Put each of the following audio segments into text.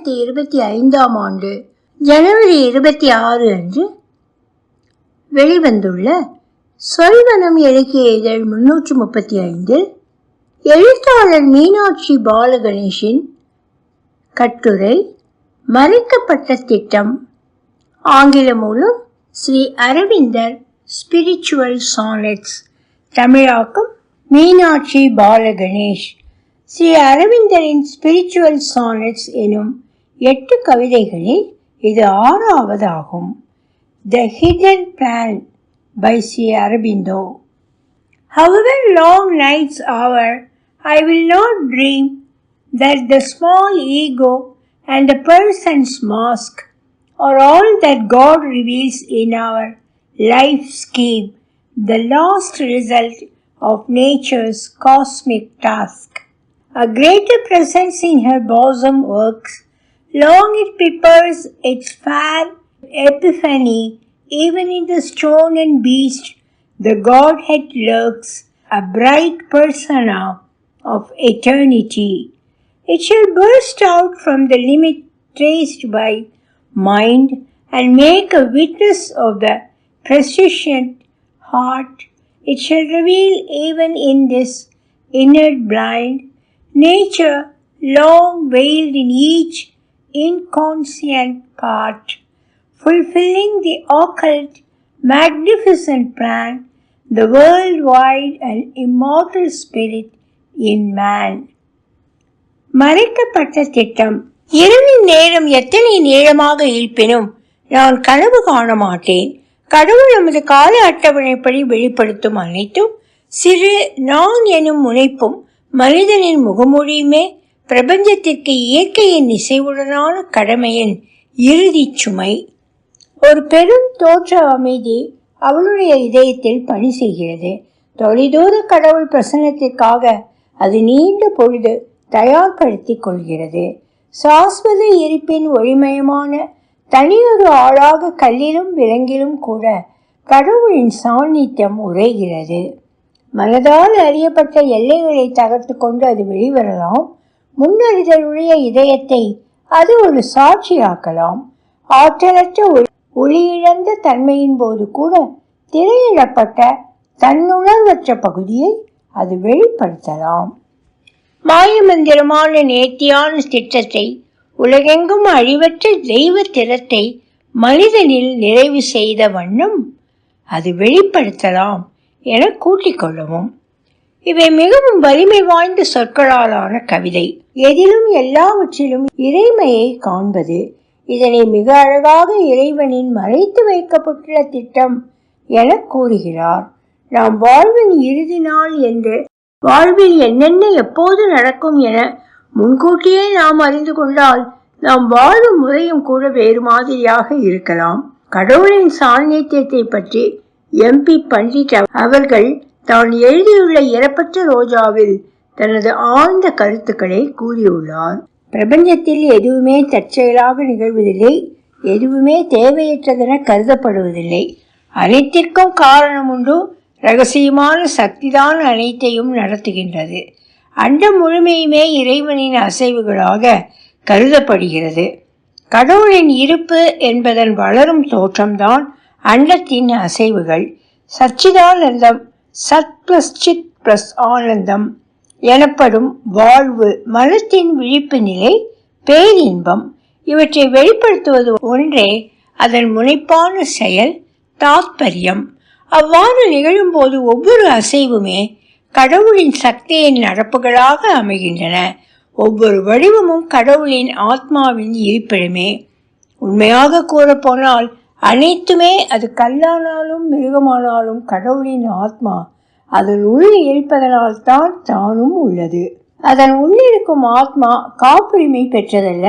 இரண்டாயிரத்தி இருபத்தி ஐந்தாம் ஆண்டு ஜனவரி இருபத்தி ஆறு அன்று வெளிவந்துள்ள சொல்வனம் இலக்கிய இதழ் முன்னூற்று முப்பத்தி ஐந்தில் எழுத்தாளர் மீனாட்சி பாலகணேஷின் கட்டுரை மறைக்கப்பட்ட திட்டம். ஆங்கில மூலம் ஸ்ரீ அரவிந்தர் ஸ்பிரிச்சுவல் சானட்ஸ் தமிழாக்கம் மீனாட்சி பாலகணேஷ். ஸ்ரீ அரவிந்தரின் ஸ்பிரிச்சுவல் சானட்ஸ் எனும் எட்டு கவிதைகளில் இது ஆறாவதாகும் the hidden plan by Sri Aurobindo However long nights are, I will not dream that the small ego and the person's mask are all that God reveals in our life scheme, the last result of nature's cosmic task. A greater presence in her bosom works, long it prepares its fair epiphany, even in the stone and beast the Godhead lurks, a bright persona of eternity. It shall burst out from the limit traced by mind and make a witness of the prescient heart. It shall reveal even in this inner blind nature long veiled in each inconscient part, fulfilling the occult magnificent plan, the worldwide and immortal spirit in man. மறைக்கப்பட்ட திட்டம் இரவின் நேரம் எத்தனை நேரமாக இருப்பினும் நான் கனவு காண மாட்டேன் கடவுள் நமது கால அட்டவணைப்படி வெளிப்படுத்தும் அனைத்தும் சிறு நான் எனும் முனைப்பும் மனிதனின் முகமொழியுமே பிரபஞ்சத்திற்கு இயற்கையின் இசைவுடனான கடமையின் இறுதிச் சுமை ஒரு பெரும் தோற்ற அமைதி அவளுடைய இதயத்தில் பணி செய்கிறது. தொலைதூர கடவுள் பிரசன்னத்திற்காக அது நீண்ட பொழுது தயார்படுத்தி கொள்கிறது. சாஸ்வத இருப்பின் ஒளிமயமான தனியொரு ஆளாக கல்லிலும் விலங்கிலும் கூட கடவுளின் சாநித்தியம் உரைகிறது மனதால் அறியப்பட்ட எல்லைகளை தகர்த்து கொண்டு அது வெளிவரலாம். முன்னறிதலுடைய இதயத்தை அது ஒரு சாட்சியாக்கலாம். ஆற்றலற்ற ஒளியிழந்த தன்மையின் போது கூட திரையிடப்பட்ட தன்னுணர்வற்ற பகுதியை அது வெளிப்படுத்தலாம். மாயமந்திரமான நேர்த்தியான திட்டத்தை உலகெங்கும் அழிவற்ற தெய்வ திறத்தை மனிதனில் நிறைவு செய்த வண்ணம் அது வெளிப்படுத்தலாம் என கூட்டிக் கொள்ளவும். இவை மிகவும் வலிமை வாய்ந்த சொற்களாலான கவிதை. எதிலும் எல்லாவற்றிலும் இறைமையை காண்பது இதனை மிக அழகாக இறைவனின் மறைத்து வைக்கப்பட்டுள்ள திட்டம் என கூறுகிறார். நாம் வாழ்வின் இறுதி நாள் என்று வாழ்வில் என்னென்ன எப்போது நடக்கும் என முன்கூட்டியே நாம் அறிந்து கொண்டால் நாம் வாழும் முறையும் கூட வேறு மாதிரியாக இருக்கலாம். கடவுளின் சாநித்தியத்தை பற்றி எம்பி பண்டிட் அவர்கள் தான் எழுதியுள்ள இறப்பற்ற ரோஜாவில் தனது ஆழ்ந்த கருத்துக்களை கூறியுள்ளார். பிரபஞ்சத்தில் எதுவுமே தற்செயலாக நிகழ்வதில்லை எதுவுமே தேவையற்றதென கருதப்படுவதில்லை. அனைத்திற்கும் காரணம் உண்டு ரகசியமான சக்திதான் அனைத்தையும் நடத்துகின்றது. அண்டம் முழுமையுமே இறைவனின் அசைவுகளாக கருதப்படுகிறது. கடவுளின் இருப்பு என்பதன் வளரும் தோற்றம்தான் அண்டத்தின் அசைவுகள். சச்சிதானந்தம் சத் பிளஸ் சித் பிளஸ் ஆனந்தம் எனப்படும் வாழ்வு மனத்தின் விழிப்பு நிலை பேரின்பம் இவற்றை வெளிப்படுத்துவது ஒன்றே அதன் முனைப்பான செயல் தாத்பரியம். அவ்வாறு நிகழும்போது ஒவ்வொரு அசைவுமே கடவுளின் சக்தியின் நடப்புகளாக அமைகின்றன. ஒவ்வொரு வடிவமும் கடவுளின் ஆத்மாவின் இருப்பிடமே. உண்மையாக கூறப்போனால் அனைத்துமே அது கல்லானாலும் மிருகமானாலும் கடவுளின் ஆத்மா. அதன் உள் இருப்பதனால் தான் தானும் உள்ளது. அதன் உள்ளிருக்கும் ஆத்மா காப்புரிமை பெற்றதல்ல.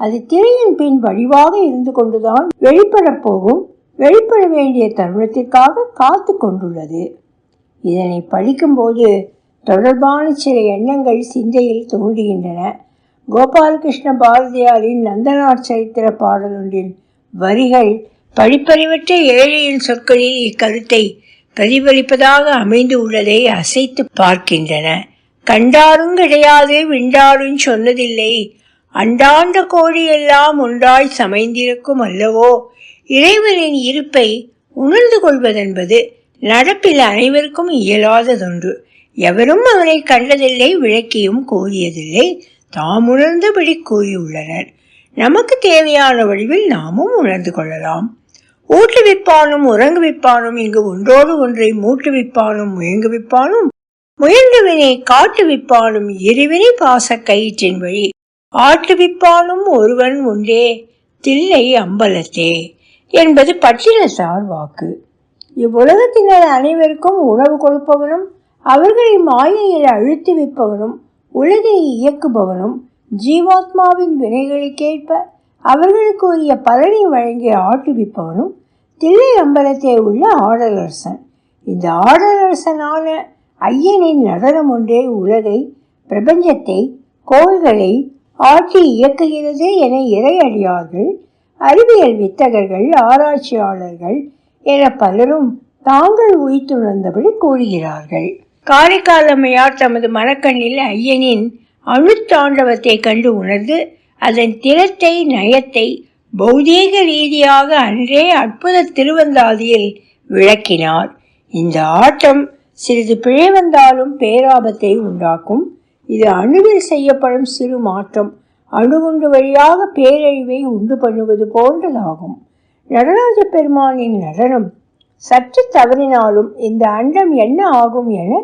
அது திரையின் பின் வடிவாக இருந்து கொண்டுதான் வெளிப்பட போகும். வெளிப்பட வேண்டிய தருணத்திற்காக காத்து கொண்டுள்ளது. இதனை படிக்கும்போது தொடர்பான சில எண்ணங்கள் சிந்தையில் தோன்றுகின்றன. கோபாலகிருஷ்ண பாரதியாரின் நந்தனார் சரித்திர பாடலொன்றின் வரிகள் படிப்பறிவற்ற ஏழையின் சொற்களில் இக்கருத்தை பிரதிபலிப்பதாக அமைந்து உள்ளதை அசைத்து பார்க்கின்றன. கண்டாரும் கிடையாது விண்டாரும் சொன்னதில்லை. அண்டாண்ட கோழியெல்லாம் ஒன்றாய் சமைந்திருக்கும் அல்லவோ? இறைவனின் இருப்பை உணர்ந்து கொள்வதென்பது நடப்பில் அனைவருக்கும் இயலாததொன்று. எவரும் அவனை கண்டதில்லை விளக்கியும் கூறியதில்லை. தாம் உணர்ந்தபடி கூறியுள்ளனர். நமக்கு தேவையான வடிவில் நாமும் உணர்ந்து கொள்ளலாம். ஊட்டுவிப்பானும் உறங்குவிப்பானும் இங்கு ஒன்றோடு ஒன்றை மூட்டுவிப்பானும் முயங்குவிப்பானும் முயன்றவினை காட்டுவிப்பானும் இருவினை பாச கயிற்றின் வழி. ஆட்டுவிப்பானும் ஒருவன் உண்டே தில்லை அம்பலத்தே என்பது பட்டினத்தார் வாக்கு. இவ்வுலகத்தினர் அனைவருக்கும் உணவு கொடுப்பவனும் அவர்களை மாயையில் அழுத்தி வைப்பவனும் உலகை இயக்குபவனும் ஜீவாத்மாவின் வினைகளுக்கேற்ப அவர்களுக்கு உரிய பலனை வழங்கிய ஆட்டுவிப்பவனும் தில்லை அம்பலத்தே உள்ள ஆடலரசன். இந்த ஆடலரசனான ஐயனின் நடனம் ஒன்றே உலகை பிரபஞ்சத்தை கோள்களை ஆட்சி இயக்குகிறது என இறையடியார்கள் அறிவியல் வித்தகர்கள் ஆராய்ச்சியாளர்கள் என பலரும் தாங்கள் உயிர்த்துணர்ந்தபடி கூறுகிறார்கள். காரைக்காலமையார் தமது மனக்கண்ணில் ஐயனின் அணுத்தாண்டவத்தை கண்டு உணர்ந்து அதன் திறத்தை நயத்தை பௌதீக ரீதியாக அன்றே அற்புத திருவந்தாதியில் விளக்கினார். இந்த ஆட்டம் சிறிது பிழை வந்தாலும் பேராபத்தை உண்டாக்கும். இது அணுவில் செய்யப்படும் சிறு மாற்றம். அணுகுண்டு வழியாக பேரழிவை உண்டு பண்ணுவது போன்றதாகும். நடராஜ பெருமானின் நடனம் சற்று தவறினாலும் இந்த அண்டம் என்ன ஆகும் என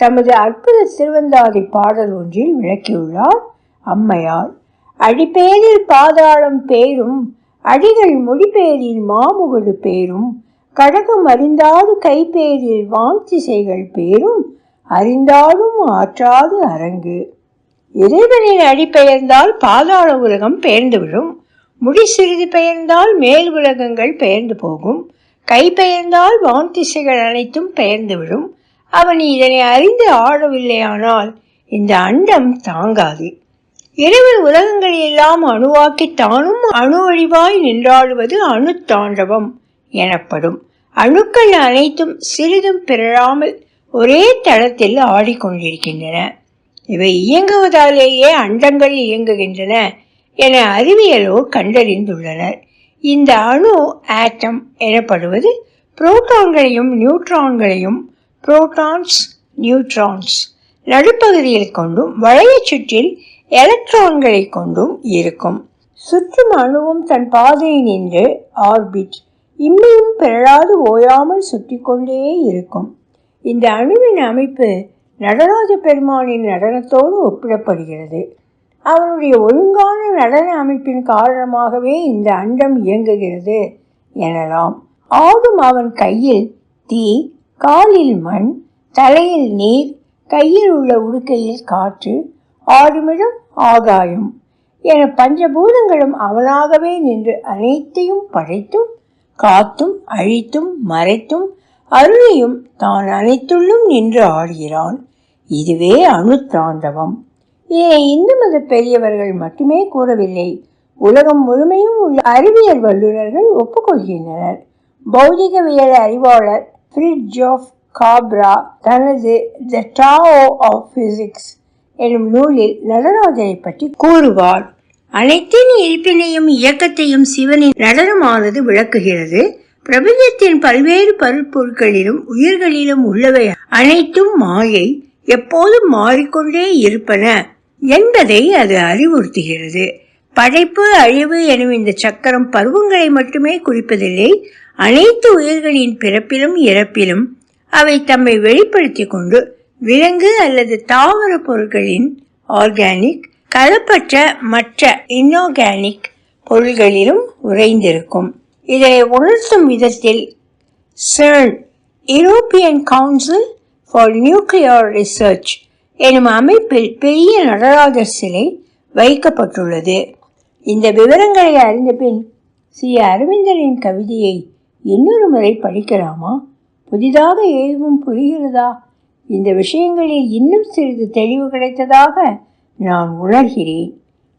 தமது அற்புத திருவந்தாதி பாடல் ஒன்றில் விளக்கியுள்ளார் அம்மையார். அடிப்பேரில் பாதாளம் பேரும் அடிகள் மொழிபேரில் மாமுகடு பேரும் கடகம் அறிந்தாது கைப்பேரில் வான் திசைகள் பேரும் அறிந்தாலும் ஆற்றாது அரங்கு. இறைவனின் அடி பெயர்ந்தால் பாதாள உலகம் பெயர்ந்துவிடும் முடி சிறிது பெயர்ந்தால் மேல் உலகங்கள் பெயர்ந்து போகும் கை பெயர்ந்தால் வான் திசைகள் அனைத்தும் பெயர்ந்துவிடும் அவன் இதனை அறிந்து ஆடவில்லையானால் இந்த அண்டம் தாங்காது. இறைவன் உலகங்களை எல்லாம் அணுவாக்கி தானும் அணு வழிவாய் நின்றாடுவது அணு தாண்டவம் எனப்படும். அணுக்கள் அனைத்தும் சிறிதும் பிறழாமல் ஒரே தளத்தில் ஆடிக்கொண்டிருக்கின்றன. இவை இயங்குவதாலேயே அண்டங்கள் இயங்குகின்றன என அறிவியலோர் கண்டறிந்துள்ளனர். இந்த அணு ஆட்டம் எனப்படுவது புரோட்டான்களையும் நியூட்ரான்களையும் புரோட்டான்ஸ் நியூட்ரான்ஸ் நடுப்பகுதியில் கொண்டும் வளைய சுற்றில் எலக்ட்ரான்களை கொண்டும் இருக்கும். சுற்றும் அணுவும் தன் பாதையை நின்று ஆர்பிட். இம்மையும் பிறழாது ஓயாமல் சுற்றி கொண்டே இருக்கும். இந்த அணுவின் அமைப்பு நடராஜ பெருமானின் நடனத்தோடு ஒப்பிடப்படுகிறது. அவனுடைய ஒழுங்கான நடன அமைப்பின் காரணமாகவே இந்த அண்டம் இயங்குகிறது எனலாம். ஆடும் அவன் கையில் தீ காலில் மண் தலையில் நீர் கையில் உள்ள உடுக்கையில் காற்று ஆடுமிடம் ஆகாயம் என பஞ்சபூதங்களும் அவனாகவே நின்று அனைத்தையும் படைத்தும் காத்தும் அழித்தும் மறைத்தும் அருளியும் தான் அனைத்துள்ளும் நின்று ஆடுகிறான். இதுவே அணுத்தாண்டவம் இதனை இந்து மத பெரியவர்கள் மட்டுமே கூறவில்லை. உலகம் முழுமையும் உள்ள அறிவியல் வல்லுநர்கள் ஒப்புக்கொள்கின்றனர். பௌதிகவியல் அறிவாளர் ஃப்ரிட்ஜ் ஆஃப் காப்ரா தனது த டாஓ ஆஃப் பிசிக்ஸ் எனும் நூலில் நடராஜனை பற்றி கூறுவார் அனைத்தின் இருப்பினையும் இயக்கத்தையும் சிவனின் நடனமானது விளக்குகிறது. பிரபஞ்சத்தின் பல்வேறு பருப்பொருட்களிலும் உயிர்களிலும் உள்ளவை அனைத்தும் மாயை எப்போதும் மாறிக்கொண்டே இருப்பன என்பதை அது அறிவுறுத்துகிறது. படைப்பு அழிவு எனும் இந்த சக்கரம் பருவங்களை மட்டுமே குறிப்பதில்லை அனைத்து உயிர்களின் பிறப்பிலும் இறப்பிலும் அவை தம்மை வெளிப்படுத்திக் கொண்டு விலங்கு அல்லது தாவர பொருட்களின் ஆர்கானிக் கலப்பற்ற மற்ற இன்ஆர்கானிக் பொருள்களிலும் உறைந்திருக்கும். இதை உணர்த்தும் விதத்தில் CERN European council for nuclear research எனும் அமைப்பில் பெரிய நடராஜர் சிலை வைக்கப்பட்டுள்ளது. இந்த விவரங்களை அறிந்த பின் சி. அரவிந்தரின் கவிதையை இன்னொரு முறை படிக்கலாமா? புதிதாக எதுவும் புரிகிறதா? இந்த விஷயங்களில் இன்னும் சிறிது தெளிவு கிடைத்ததாக நான் உணர்கிறேன்.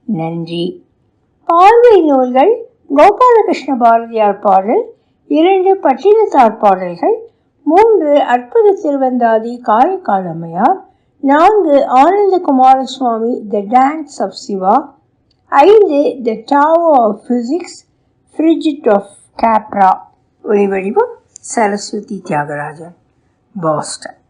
நன்றி. பார்வை நூல்கள் கோபாலகிருஷ்ண பாரதியார் பாடல் இரண்டு பட்டினத்தார் பாடல்கள் மூன்று அற்புத திருவந்தாதி காரைக்கால் நான்கு Ananda Coomaraswamy the dance of Shiva ஐந்து the Tao of physics Fritjof of Capra ஒளிவடிவம் Saraswathi Thiagarajan Boston.